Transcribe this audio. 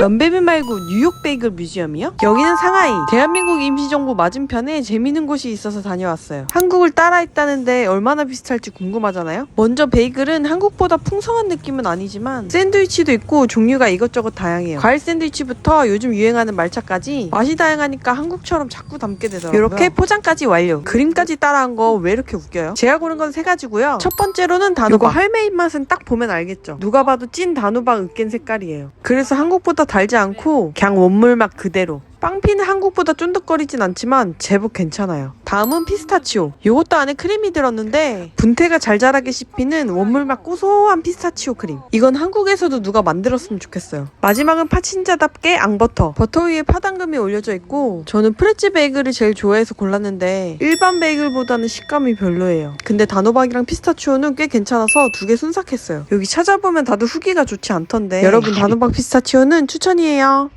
연배비 말고 뉴욕 베이글 뮤지엄이요? 여기는 상하이. 대한민국 임시정부 맞은편에 재밌는 곳이 있어서 다녀왔어요. 한국을 따라했다는데 얼마나 비슷할지 궁금하잖아요? 먼저 베이글은 한국보다 풍성한 느낌은 아니지만 샌드위치도 있고 종류가 이것저것 다양해요. 과일 샌드위치부터 요즘 유행하는 말차까지 맛이 다양하니까 한국처럼 자꾸 담게 되더라고요. 이렇게 포장까지 완료. 그림까지 따라한 거 왜 이렇게 웃겨요? 제가 고른 건 세 가지고요. 첫 번째로는 단호박. 이거 할매 입맛은 딱 보면 알겠죠. 누가 봐도 찐 단호박 으깬 색깔이에요. 그래서 한국보다 달지 않고 그냥 원물 맛 그대로 빵피는 한국보다 쫀득거리진 않지만 제법 괜찮아요. 다음은 피스타치오. 이것도 안에 크림이 들었는데 분태가 잘 자라게 씹히는 원물 맛 고소한 피스타치오 크림. 이건 한국에서도 누가 만들었으면 좋겠어요. 마지막은 파친자답게 앙버터. 버터 위에 파당금이 올려져 있고 저는 프레치 베이글을 제일 좋아해서 골랐는데 일반 베이글보다는 식감이 별로예요. 근데 단호박이랑 피스타치오는 꽤 괜찮아서 두 개 순삭했어요. 여기 찾아보면 다들 후기가 좋지 않던데 여러분 단호박 피스타치오는 추천이에요.